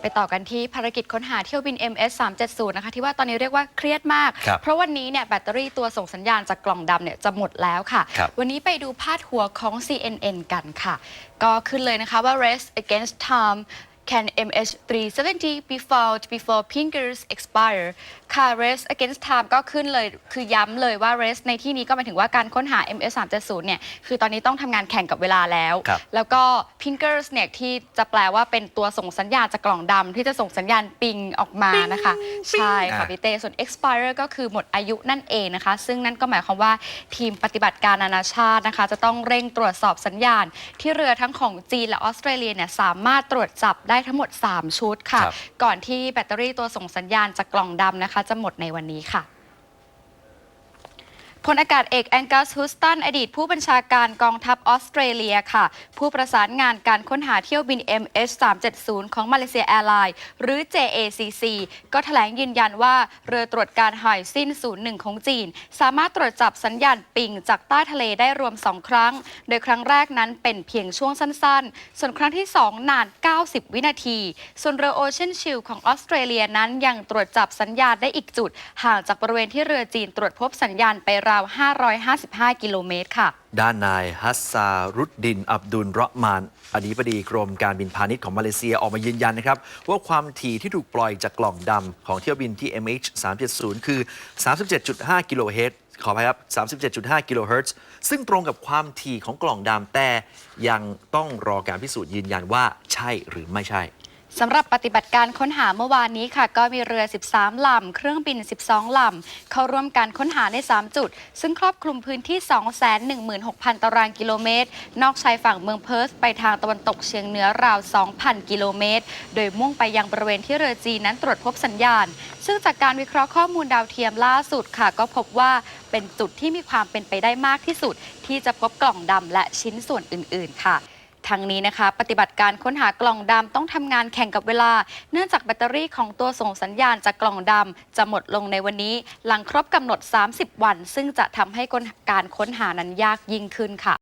ไปต่อกันที่ภารกิจค้นหาเที่ยวบิน MS 370 นะคะ ที่ว่าตอนนี้เรียกว่าเครียดมาก ครับเพราะวันนี้เนี่ยแบตเตอรี่ตัวส่งสัญญาณจากกล่องดำเนี่ยจะหมดแล้วค่ะ ครับวันนี้ไปดูพาดหัวของ CNN กันค่ะ ก็ขึ้นเลยนะคะว่า race against time can MH370 be found before fingers expire ค่ะ race against time ก็ขึ้นเลย คือย้ำเลยว่า race ในที่นี้ก็หมายถึงว่าการค้นหา MS 370 เนี่ย คือตอนนี้ต้องทำงานแข่งกับเวลาแล้ว ครับแล้วก็ pingers เนี่ย ที่จะแปลว่าเป็นตัวส่งสัญญาณจากกล่องดำที่จะส่งสัญญาณปิงออกมานะคะ ใช่ค่ะอะ พี่เต้ส่วน expire ก็คือหมดอายุนั่นเองนะคะ ซึ่งนั่นก็หมายความว่าทีมปฏิบัติการนานาชาตินะคะ จะต้องเร่งตรวจสอบสัญญาณ ที่เรือทั้งของจีนและออสเตรเลียเนี่ยสามารถตรวจจับได้ทั้งหมด 3 ชุดค่ะครับก่อนที่แบตเตอรี่ตัวส่งสัญญาณจากกล่องดำนะคะ จะหมดในวันนี้ค่ะ พลอากาศเอกแองกัสฮุสตันอดีตผู้บัญชาการกองทัพออสเตรเลียค่ะ ผู้ประสานงานการค้นหาเที่ยวบิน MH370 ของมาเลเซียแอร์ไลน์หรือ JACC ก็แถลงยืนยันว่าเรือตรวจการหอยสิ้น 01 ของจีน สามารถตรวจจับสัญญาณปิงจากใต้ทะเลได้รวม 2 ครั้ง โดยครั้งแรกนั้นเป็นเพียงช่วงสั้นๆ ส่วนครั้งที่ 2 นาน 90 วินาที ส่วนเรือโอเชียนชิลของออสเตรเลียนั้นยังตรวจจับสัญญาณได้อีกจุด ห่างจากบริเวณที่เรือจีนตรวจพบสัญญาณไปราว555 กิโลเมตรค่ะ ด้านนายฮัสซารุดดิน อับดุลระมาน อดีตบดีกรมการบินพาณิชย์ของมาเลเซียออกมายืนยันนะครับ ว่าความถี่ที่ถูกปล่อยจากกล่องดำของเที่ยวบินที่ MH370 คือ 37.5 กิโลเฮิรตซ์ขออภัยครับ 37.5 กิโลเฮิรตซ์ ซึ่งตรงกับความถี่ของกล่องดำแต่ยังต้องรอการพิสูจน์ยืนยันว่าใช่หรือไม่ใช่ สำหรับปฏิบัติการค้นหาเมื่อวานนี้ค่ะ ก็มีเรือ 13 ลำ เครื่องบิน 12 ลำ เข้าร่วมการค้นหาใน 3 จุด ซึ่งครอบคลุมพื้นที่ 216,000 ตารางกิโลเมตร นอกชายฝั่งเมืองเพิร์ธไปทางตะวันตกเฉียงเหนือราว 2,000 กิโลเมตร โดยมุ่งไปยังบริเวณที่เรือจีนนั้นตรวจพบสัญญาณ ซึ่งจากการวิเคราะห์ข้อมูลดาวเทียมล่าสุดค่ะ ก็พบว่าเป็นจุดที่มีความเป็นไปได้มากที่สุด ที่จะพบกล่องดำและชิ้นส่วนอื่น ๆ ค่ะ ทางนี้นะคะ ปฏิบัติการค้นหากล่องดำต้องทำงานแข่งกับเวลา เนื่องจากแบตเตอรี่ของตัวส่งสัญญาณจากกล่องดำจะหมดลงในวันนี้ หลังครบกำหนด 30 วัน ซึ่งจะทำให้การค้นหานั้นยากยิ่งขึ้นค่ะ